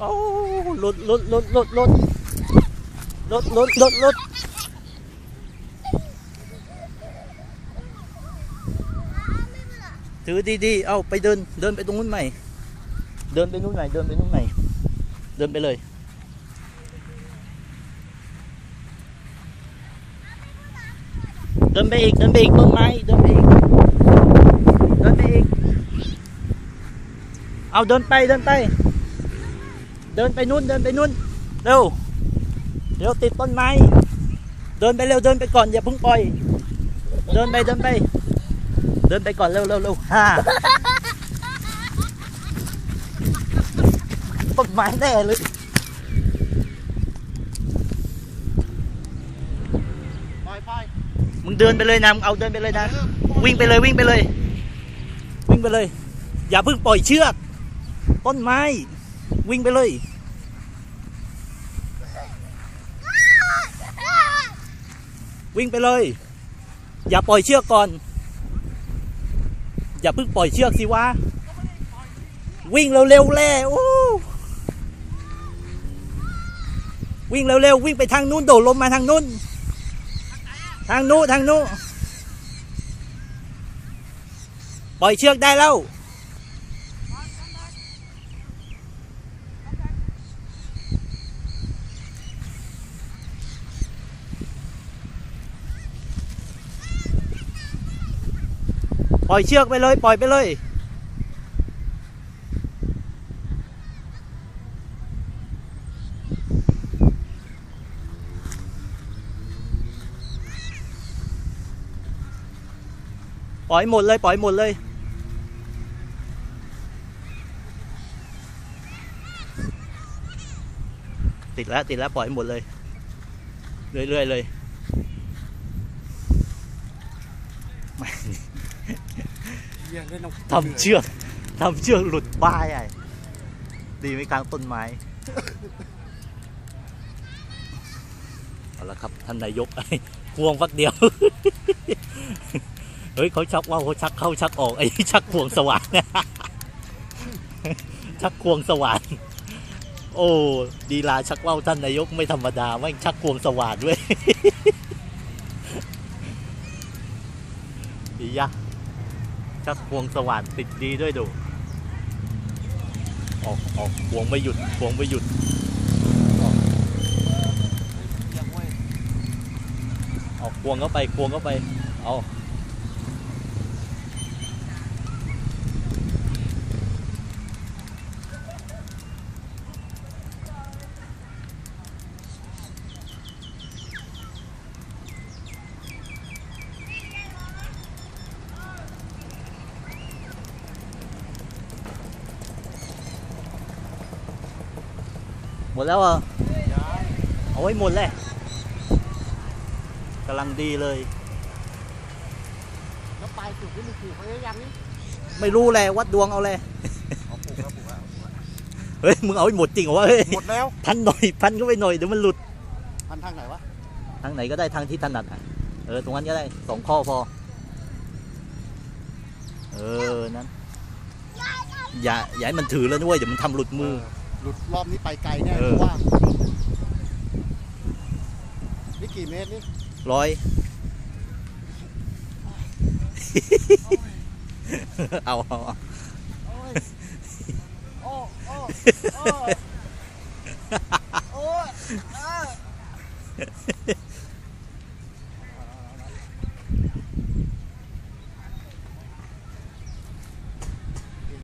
โอ้หลุดหลุดหลุดหลุดหลุดหลุดหลุดหลุดหลุดถือดีๆเอาไปเดินเดินไปตรงนู้นใหม่เดินไปนู้นใหม่เดินไปนู้นใหม่เดินไปเลยเดินไปอีกเดินไปอีกต้นไม้เดินไปอีกเดินไปอีกเอาเดินไปเดินไป เดินไปนู่นเดินไปนู่นเร็วเร็วติดต้นไม้ เดินไปเร็วเดินไปก่อนอย่าเพิ่งปล่อย เดินไปเดินไป เดินไปก่อนเร็วเร็วเร็วฮ่าต้นไม้แน่เลยปล่อยปล่อยมึงเดินไปเลยนะมึงเอาเดินไปเลยนะ วิ่งไปเลยวิ่งไปเลย วิ่งไปเลย อย่าเพิ่งปล่อยเชือก ต้นไม้ วิ่งไปเลยวิ่งไปเลย อย่าปล่อยเชือกก่อน อย่าเพิ่งปล่อยเชือกสิวะ วิ่งเร็วๆแล่โอ้วิ่งเร็วๆวิ่งไปทางนู้นโดดลงมาทางนู้น ทางนู้นทางนู้นปล่อยเชือกได้แล้ว ปล่อยเชือกไปเลย ปล่อยไปเลย ปล่อยหมดเลย ปล่อยหมดเลยติดแล้วติดแล้วปล่อยหมดเลย เรื่อยๆเลยแม่ง เยี่ยเล่นน้ำ ทำเชือกทำเชือกหลุดบ้าใหญ่ดีไม่กลางต้นไม้เอาละครับท่านนายกไอ้ควงฟักเดียว เฮ้ยเขาชักว่าเขาชักเข้าชักออกไอ้ชักควงสว่านชักควงสว่านโอ้ดีลาชักว่าวท่านนายกไม่ธรรมดาไม่ชักควงสว่านด้วยดียะ ชักพวงสว่านติดดีด้วยดู ออกออกพวงไม่หยุดพวงไม่หยุดออกพวงเข้าไปพวงเข้าไป เอา หมดแล้วเหรอย้ายเอาไว้หมดเลยกำลังดีเลย แล้วปลายจุดนี่มันปลูกไว้หรือยังนี่ไม่รู้แหละวัดดวงเอาเลยเอาปลูกแล้วปลูกแล้วเฮ้ยมึงเอาให้หมดจริงเหรอวะเฮ้ยหมดแล้ว พันหน่อยพันก็ไปหน่อยเดี๋ยวมันหลุดพันทางไหนวะทางไหนก็ได้ทางที่ถนัดอะเออตรงนั้นก็ได้สองข้อพอ เออนั้นอย่าอย่าให้มันถือแล้วด้วยเดี๋ยวมันทำหลุดมือ หลุดรอบนี้ไปไกลแน่เออเพราะว่านี่กี่เมตรนี่ร้อย เอาเอาเอาโอ้ยโอ้โอ้โอ้โอ้ยเออ